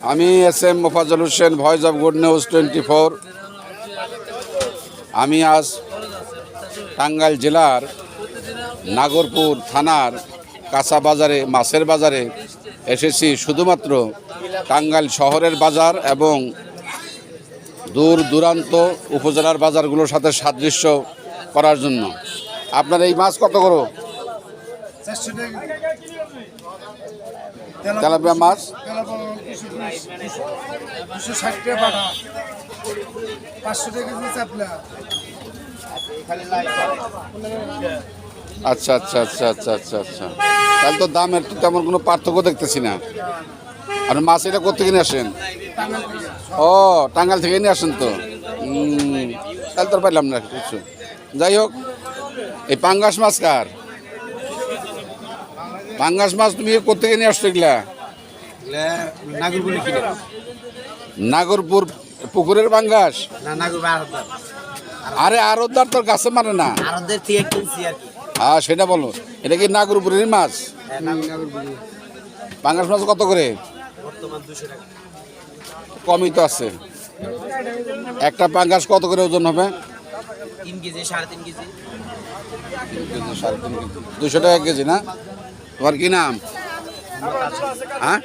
আমি S M Mofazzal Hossain, Voice of Good News twenty four. আমি আজ টাঙ্গাইল জেলার নাগরপুর থানার কাঁচা বাজারে, মাছের বাজারে এসেছি শুধুমাত্র টাঙ্গাইল শহরের বাজার এবং দূর দূরান্ত উপজেলার বাজারগুলোর সাথে সাদৃশ্য করার জন্য। আপনার এই মাছ কত করো? তেলাপিয়া মাছ। দুশো ষাট টাকা পাঠা পাঁচশো টাকা কেজি চাপলা আচ্ছা আচ্ছা আচ্ছা আচ্ছা আচ্ছা আচ্ছা। তাহলে তো দামের তো তেমন কোনো পার্থক্য দেখতেছি না। আর মাছ এটা কোথেকে নিয়ে আসেন? ও টাঙ্গাল থেকে নিয়ে আসেন তো। তাহলে তো পাইলাম না কিছু। যাই হোক, এই পাঙ্গাস মাছ কার? পাঙ্গাস মাছ তুমি কোথেকে নিয়ে আসছো এগুলা? নাগরপুর পুকুরের পাঙ্গাস? আরদার আরে আরোদ্দার তোর গাছে মানে না? আর হ্যাঁ সেটা বলো। এটা কি নাগরপুরের মাছ? পাঙ্গাস মাছ কত করে? কমই তো আছে। একটা পাঙ্গাস কত করে ওজন হবে? দুশো টাকা কেজি না? তোমার কি নাম? হ্যাঁ?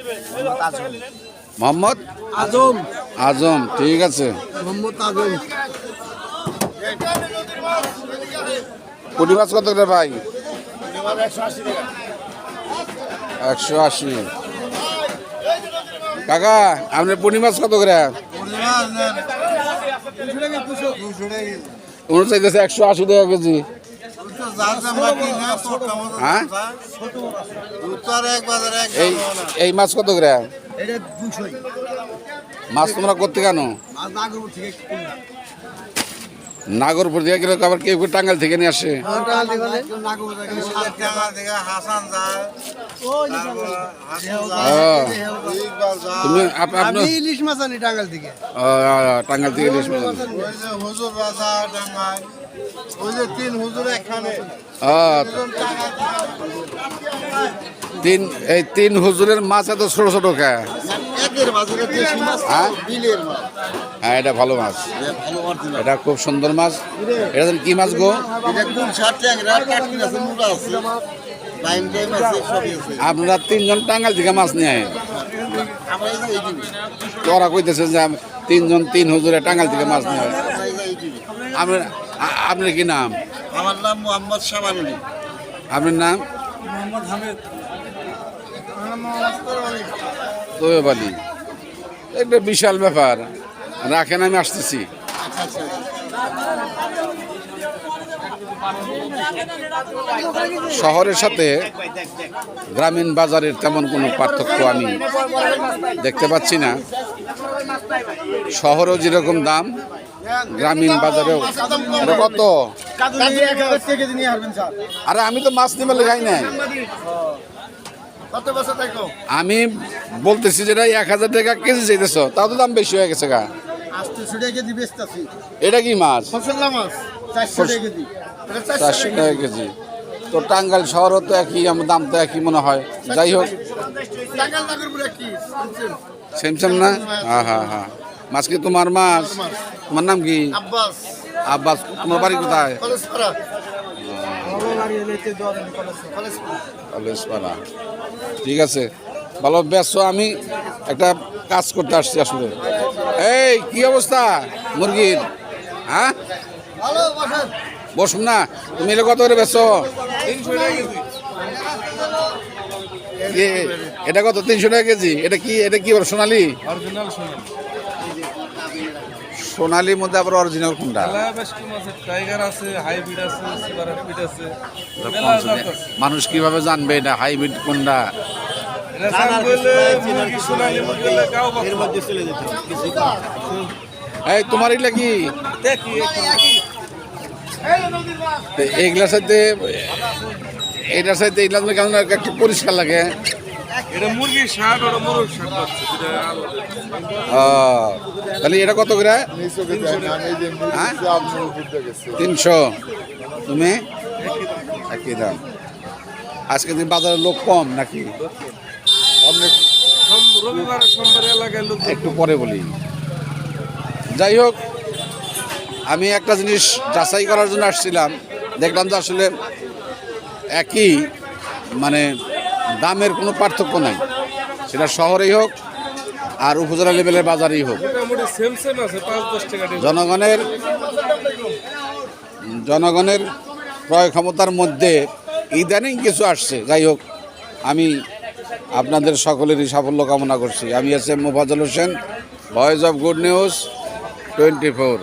মোহাম্মদ? আজম। আজম ঠিক আছে। মোহাম্মদ আজম। পুঁটি মাছ কত করে ভাই? একশো আশি। কাকা আপনার পুঁটি মাছ কত করে? উনি চাইতেছে একশো আশি টাকা কেজি। হ্যাঁ? এই এই মাছ কত গ্রাম মাছ তোমরা করতে কেন। নাগরপুর দিয়ে গেলে আবার কেউ কেউ টাঙ্গাল থেকে নিয়ে আসে। তুমি আপনি ইলিশ মাছ আনি টাঙ্গাল থেকে। টাঙ্গাল থেকে ইলিশ মাছ হুজুর বাজার ডাঙ্গায় তিন হুজুর এখানে তিন এই তিন হুজুরের মাছ এত ছোট ছোট? বিলের মাছ। হ্যাঁ এটা ভালো মাছ। এটা খুব সুন্দর মাছ। এটা যেন কি মাছ গো? এটা কোন ষাট ট্যাংরা কাটকি আছে মুড়া আছে লাইন টাইম আছে সবই আছে। আপনারা তিনজন টাঙ্গাল থেকে মাছ নিয়ে যে তোরা কইতেছেন যে তিনজন তিন হুজুরে টাঙ্গাল থেকে মাছ নিয়ে আপনার আপনার কি নাম? আমার নাম মোহাম্মদ শাবানুলি আপনার নাম? মোহাম্মদ হামিদ। একটা বিশাল ব্যাপার। রাখেন, আমি আসতেছি। শহরের সাথে গ্রামীণ বাজারের তেমন কোনো পার্থক্য আমি দেখতে পাচ্ছি না। শহরেও যেরকম দাম, গ্রামীণ বাজারেও। কত? নিয়ে আরে আমি তো মাছ নিবে লেখাই নাই। আমি বলতেছি যেটা এক হাজার টাকা কেজি চাইতেছ, তাও তো দাম বেশি হয়ে গেছে গা। আটশো টাকা কেজি বেচতেছি। এটা কি মাছ? ফসল্লা মাছ চারশো টাকা কেজি। চারশো টাকা কেজি। তো টাঙ্গাইল শহরও তো একই দাম তো একই মনে হয়। যাই হোক। টাঙ্গাল নাগরপুরে কি শুনছেন? সেম সেম না? হ্যাঁ হ্যাঁ হ্যাঁ। মাছ কি তোমার মাছ? তোমার নাম কি? আব্বাস। আব্বাস তোমার বাড়ি কোথায়? কলেজপাড়া। ঠিক আছে। ভালো ব্যস্ত আমি একটা কাজ করতে আসছি আসলে। এই কি অবস্থা মুরগির? হ্যাঁ? বসুন না তুমি এটা কত করে বেচো? এটা কত তিনশো টাকা কেজি? এটা কি এটা কি বলো সোনালি? সোনালির মধ্যে আবার অরিজিনাল কোনটা? টাইগার আছে হাইব্রিড আছে আছে। মানুষ কীভাবে জানবে এটা হাইব্রিড কোনটা? এই তোমার এগুলা কি? এগুলার সাথে এটার সাথে এগুলা তুমি কেমন একটু পরিষ্কার লাগে। তাহলে এটা কত করে? হ্যাঁ? তিনশো। তুমি? একই দাম। আজকে দিন বাজারে লোক কম নাকি? একটু পরে বলি। যাই হোক, আমি একটা জিনিস যাচাই করার জন্য আসছিলাম। দেখলাম যে আসলে একই মানে দামের কোনো পার্থক্য নাই। সেটা শহরেই হোক আর উপজেলা লেভেলের বাজারেই হোক। জনগণের জনগণের ক্রয় ক্ষমতার মধ্যে ইদানিং কিছু আসছে। যাই হোক, আমি আপনাদের সকলেরই সাফল্য কামনা করছি। আমি S M Mofazzal Hossain Voice of Good News twenty four